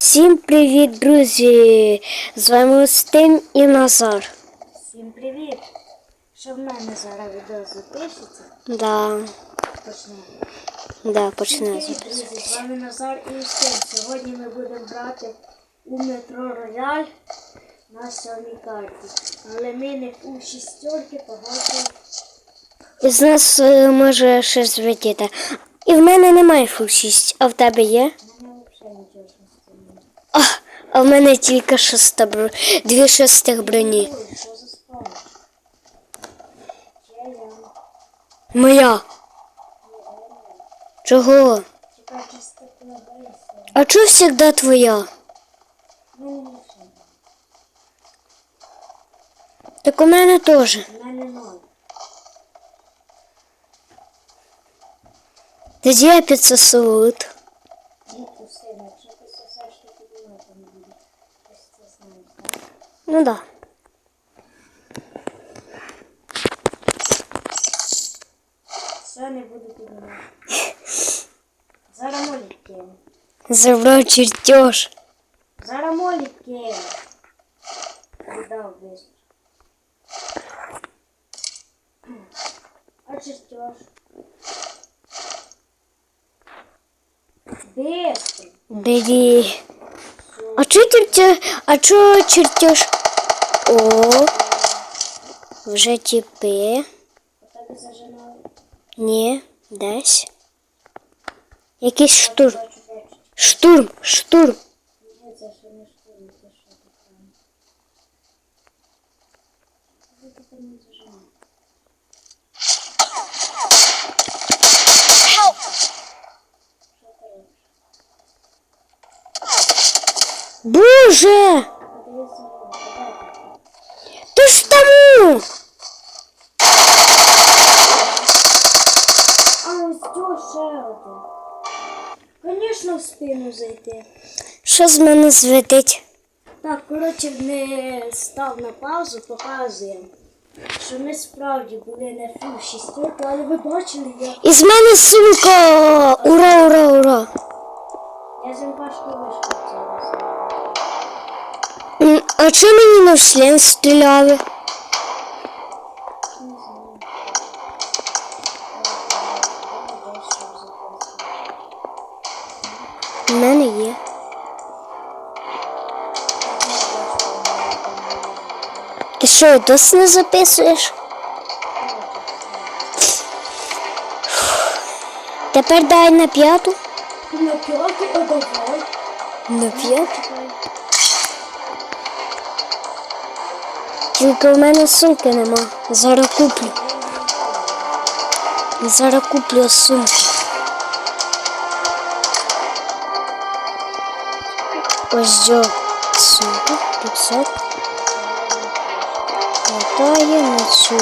Всім привіт, друзі! З вами Устим і Назар. Всім привіт! Що в мене зараз відео запишеться? Да, Почнемо. да, Привіт, друзі! З вами Назар і Устим. Сьогодні ми будемо грати у метро Рояль на сьомій карті. Але ми не у шістерки, багато. З нас е, може щось злетіти. І в мене немає фул 6, а в тебе є? У мене взагалі нічого не немає. А, в мене тільки шоста бро... дві шостих броні. Моя. Чого? А чого завжди твоя? Так у мене теж. Тоді я підсосуд. Ну да. Все, не буду піднімати. Зараз молік кину. Забрав чертеж. Зараз молік кину. Віддав быстро. А чертеж? Быстро. Бери. А чо чертеж? А чо чертеж? О, вже тіпи. Ні, десь. Якийсь штурм. Штурм, штурм. Ні, тому! А ось цього ще один. Звісно, в спину зайти. Що з мене злетить? Так, коротше, не став на паузу, показуємо. Що ми справді були не фу шістерку, але ви бачили, я, Із мене сумка! Ура, ура, ура! я з МПшку вишку цього. М, А чому мені на член стріляли? Що, досі не записуєш? Тепер дай на п'яту. На п'ятий, а давай. На п'яту? Тільки в мене сумки нема. Зараз куплю. Зараз куплю сумку. Ось джо. Сумка, рюкзак. Хватає на цю.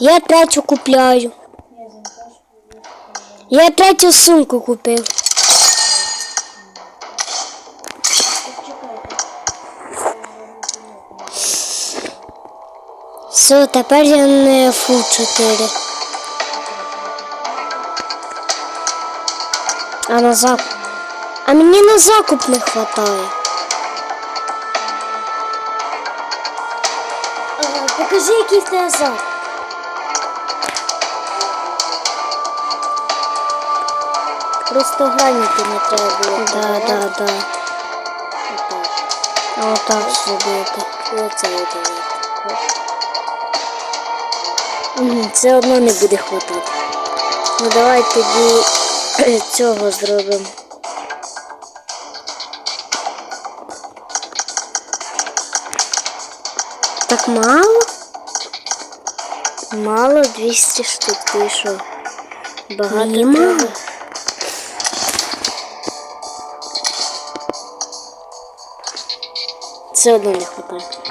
Я третю купляю. Я третю сумку купив. Все, тепер я не фу 4. А на закуп. А мені на закуп не вистачає. Покажи, який в. Просто граніти не треба було. Да, да, да. Отак. Отак зробити. Оце. Мгм, Це одно не буде хватати. Ну давай тоді цього зробимо. Так мало? Мало 200 штук пішов. Багато Мені мало. Все одно не вистачає.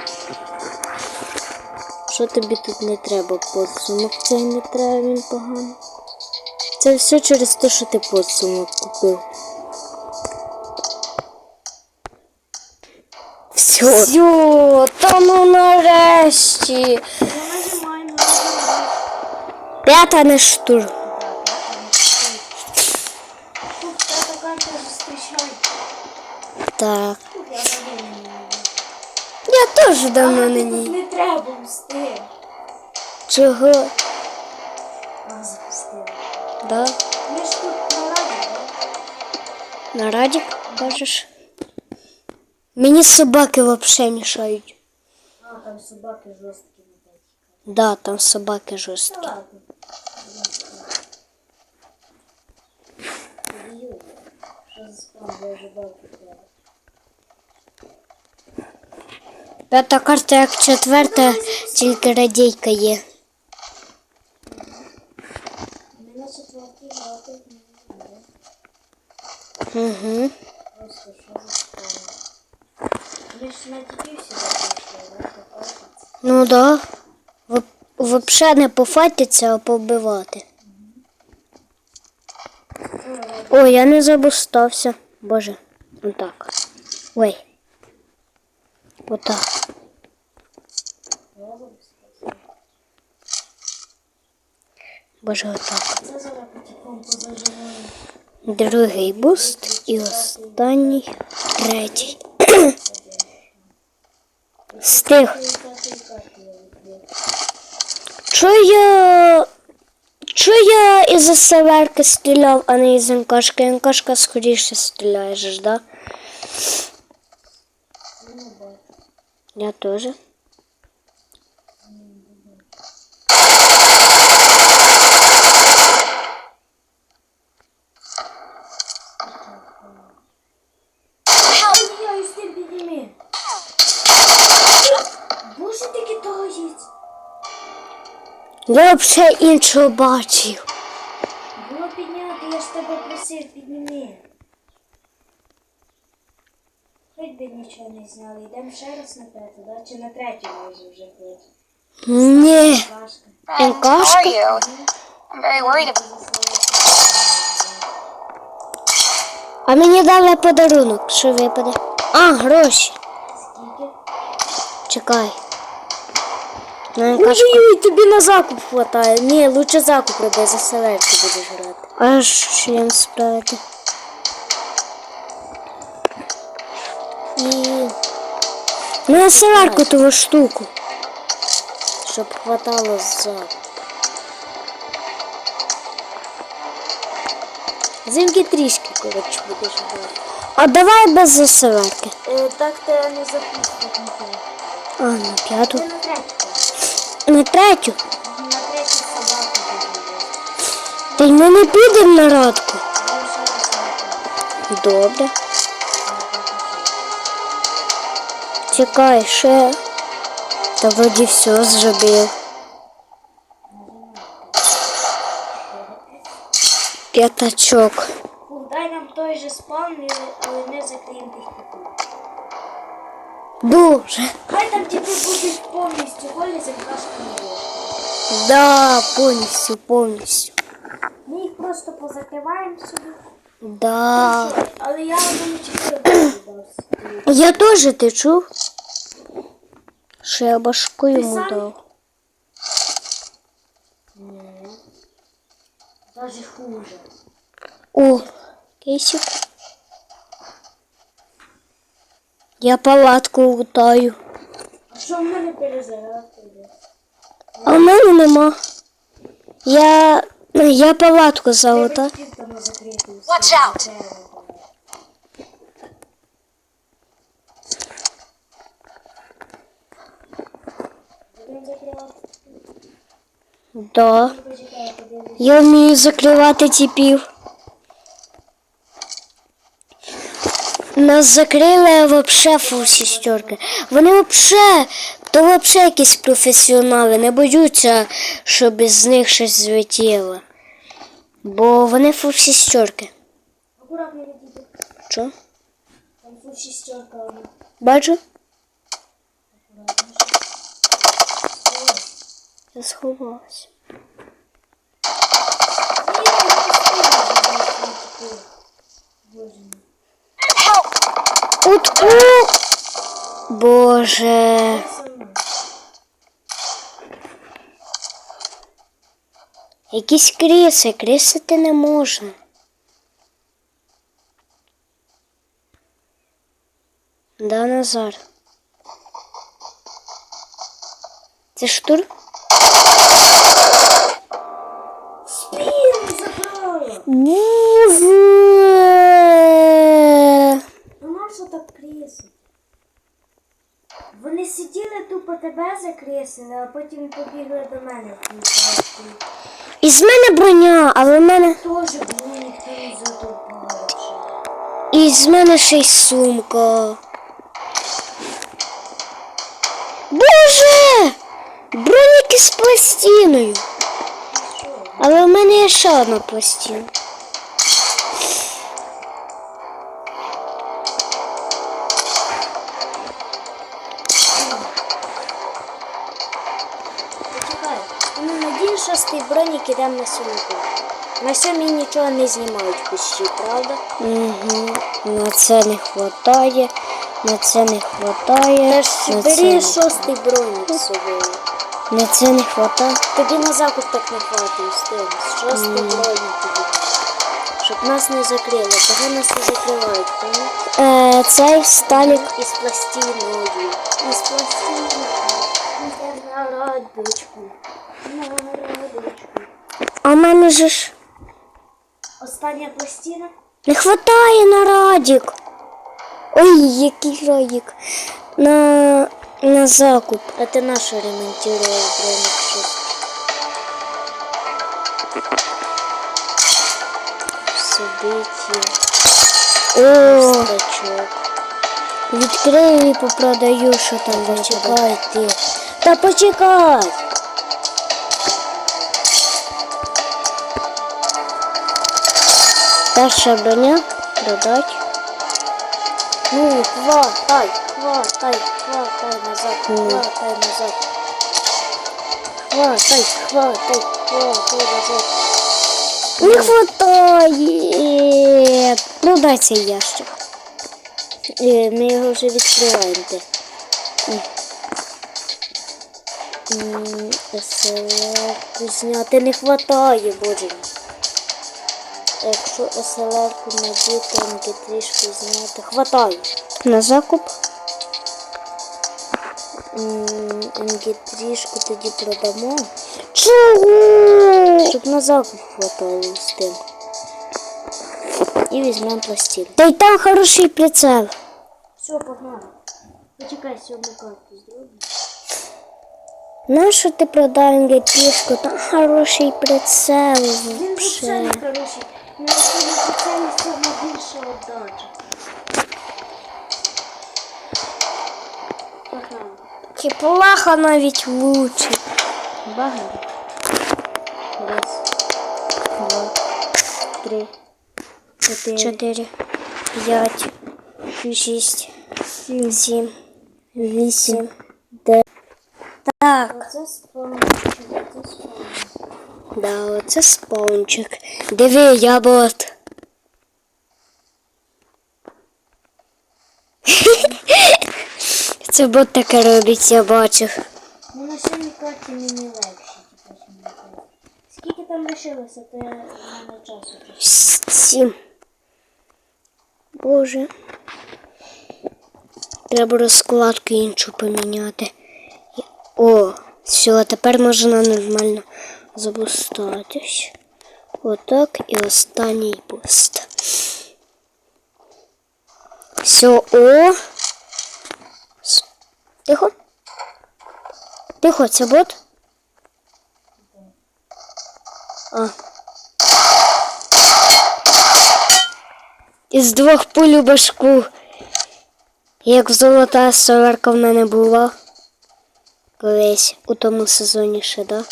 Що тобі тут не треба? Подсумок цей не треба, він поганий. Це все через те, що ти подсумок купив. Все. Все, та ну нарешті. П'ята не штурм. Так. Я теж давно на ній. Не треба встиг. Чого? А, запустила. Да. Ми ж тут на раді, да? На радік кажеш? Мені собаки взагалі мішають. А, там собаки жорсткі. Да, там собаки Та жорсткі. ладно. Ой, Що за справа, я вже балки треба. П'ята карта як четверта, тільки радійка є. Ми на четвертій грати не знаю. Угу. Просто що за справа. Ми ж на дітей всі запрошували, да? Попасться. Ну да. В- Вообще не пофатиться, а побивати. Ой, я не забустався. Боже. Отак. Ой. Отак. Боже, отак. Другий буст і останній третій. Стих. І так я із СВРки стріляв, а не із НКшки? НКшка скоріше стріляє ж, да? Я теж. Я із тим підніми. Боже, ти китаєць. Я взагалі іншого бачив. Було підняти, я ж тебе просив, підніми. Хоч би нічого не зняли. Йдемо ще раз на п'яту, да? Чи на третю може вже хоч? Ні. Важко. How are you? I'm very worried about А мені дали подарунок. Що випаде? А, гроші. Скільки? Чекай. На Ой, тобі на закуп хватає. Ні, лучше закуп роби, за селерки будеш грати. А що їм справити? І... Ну, на селерку того штуку. Щоб хватало закуп. Зимки трішки, коротше, будеш грати. А давай без заселерки. Е, так ти не запустить. А, на п'яту. Ти на третю. На третю. Та й ми не підемо на радку. Добре. Чекай, ще. Та вроді все зробив. П'ятачок. Дай нам той же спаун, але не закриємо тих типів. Боже. Хай там типи будуть повністю голі за кашкою. Да, повністю, повністю. Ми їх просто позакриваємо собі. Да. Все, Але я одному чотири дав. Я теж ти чув? Що я башку йому сам? дав. Даже хуже. О, кейсик. Я палатку лутаю. А що в мене перезарядка йде? А в мене нема. Я. Я палатку залутаю. Watch out! Да. Я вмію закривати типів. Нас закрили вообще фу сістерки. Вони вообще, то вообще якісь професіонали, не боються, щоб з них щось злетіло. Бо вони фу сістерки. Акуратно відійди. Що? Там фу шістерка. Бачу? Я сховалася. Боже мій. Утку! Боже. Якісь криси, крисити не можна. Да, Назар. Це штурм? Спину забрала! Боже! Сиділи тупо тебе закресили, а потім побігли до мене в тій пастці. Із мене броня, але в мене. Тоже було ніхто не затопав. І з мене ще й сумка. Боже! Броніки з пластиною. Але в мене є ще одна пластина. Тих на сумку. На сьомій нічого не знімають кущі, правда? Угу. На це не хватає. На це не хватає. На це бери не- шостий бронік з собою. На це не хватає. Тобі на закуп так не хватить з тим. Шостий бронік тобі. Щоб нас не закрили. Того нас не закривають, поняв? Е, цей сталік. Із пластиною. Із пластиною. На радочку. А в мене же ж Остання пластина. не хватає на радік. Ой, який радік. На, на закуп. А ти нашу ремонтував бронік щось. Собиті. О, Стачок. відкрию і попродаю, що там Почекай ти. Та почекай. Перша броня продать. Ну, хватай, хватай, хватай назад, хватай назад. Хватай, хватай, хватай назад. Не хватає. Продай цей ящик. Е, Ми його вже відкриваємо. ти. Зняти не хватає, боже. Якщо СЛР-ку надіти, МГ3 зняти, хватає. На закуп. МГ3 тоді продамо, Чого? щоб на закуп хватало з тим. І візьмемо пластину. Та й там хороший прицел. Все, погнали. Почекай, сьому карту зробимо. Нащо ти продав нгепішку? Там хороший прицел. Він взагалі хороший. На цьому прицелі сьогодні більше отдача. Погнали. Кіплаха навіть лучше. Багато. Раз, два, три, чотири, Чотири, п'ять, шість, сім, сім, вісім. дев'ять. Так. Оце спаунчик, оце спаунчик. Да, оце спаунчик. Диви, я бот. Це бот таке робить, я бачив. Ну на сьомій карті мені легше, типу. Скільки там лишилося, то я на часу. Сім. Боже. Треба розкладку іншу поміняти. О, все, тепер можна нормально забустатись. Отак і останній буст. Все, о. Тихо. Тихо, це бот? А. Із двох пуль у башку. Як золота солярка в мене була. Колись у тому сезоні ще, да?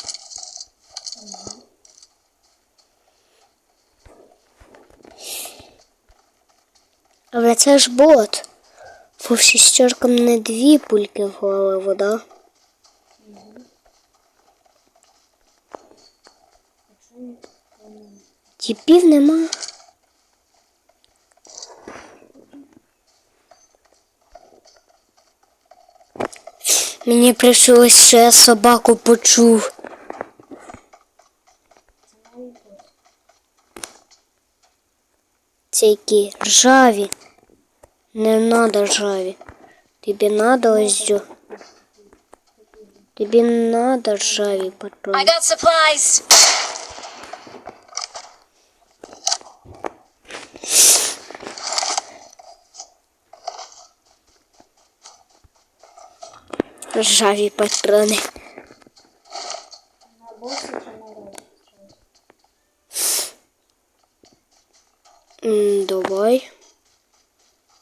Але це ж бот. По шістеркам не дві пульки в голову, да? Тіпів нема. Мені прийшлось, я собаку почув. Це які ржаві. Не надо ржаві. Тобі надо ось цю. Тобі надо ржаві I патрони. got supplies. Ржаві патрони. На боса чи на роль? М, Давай.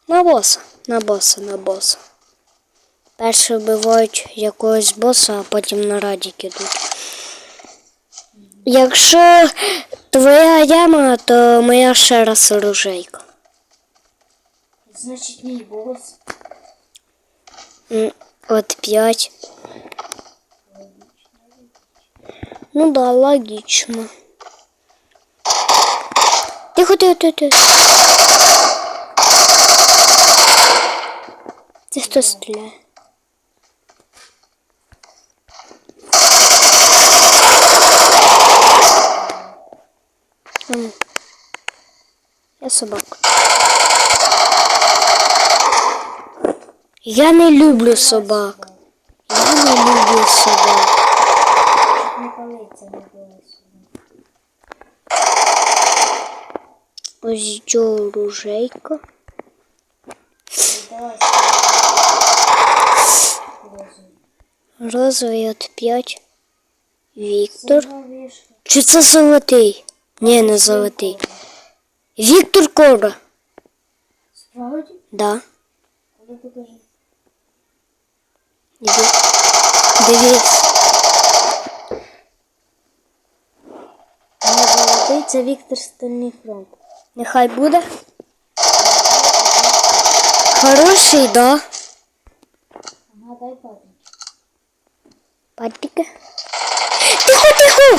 На боса, на боса, на боса. Перше вбивають якогось боса, а потім на радік ідуть. Якщо твоя яма, то моя ще раз оружейка. Значить мій бос. От п'ять. Ну да, логічно. Тихо, тихо, тихо, Це хто стріляє? Я собака. Я не люблю собак. Я не люблю собак. Не палиться на боса. Ось цю оружейка. Давай Розовий от 5. Віктор. Чи це золотий? Ні, не золотий. Віктор Кора. Справді? Да. Іди. Дивись. Не золотий, це Віктор Стальний фронт. Нехай буде. Хороший, да. Ага, дай папі. Патіка. Тихо, тихо!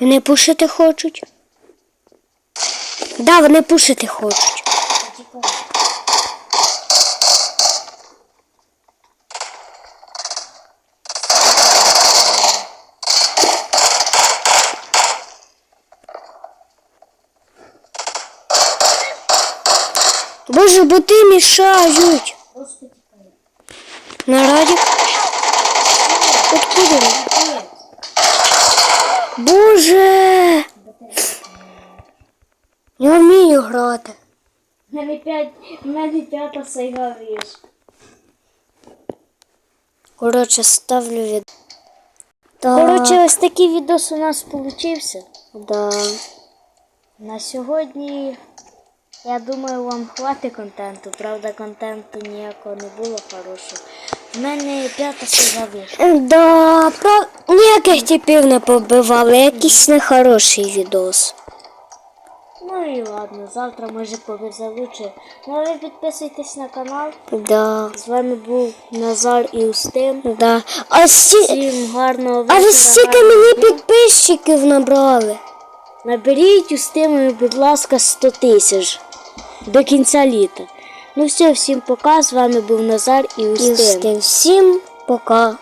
Вони пушити хочуть. Да, вони пушити хочуть. Боже, боти мішають. На радік. Откуда? Боже! Я вмію грати. Мене п'ять, мене п'ята сайга віж. Коротше, ставлю від. Так. Коротше, ось такий відос у нас получився. да. На сьогодні, я думаю, вам хватить контенту. Правда, контенту ніякого не було хорошого. В мене п'ята сайга віж. Да, прав... ніяких типів не побивали, якийсь нехороший відос. Ну і ладно, завтра може повезелучше. Ну а ви підписуйтесь на канал. Да. З вами був Назар і Устим. Да. А, сті... Всім гарного а ви стільки мені підписчиків набрали. Наберіть Устимові, будь ласка, 100 тисяч до кінця літа. Ну все, всім пока. З вами був Назар і І Устин. всім пока.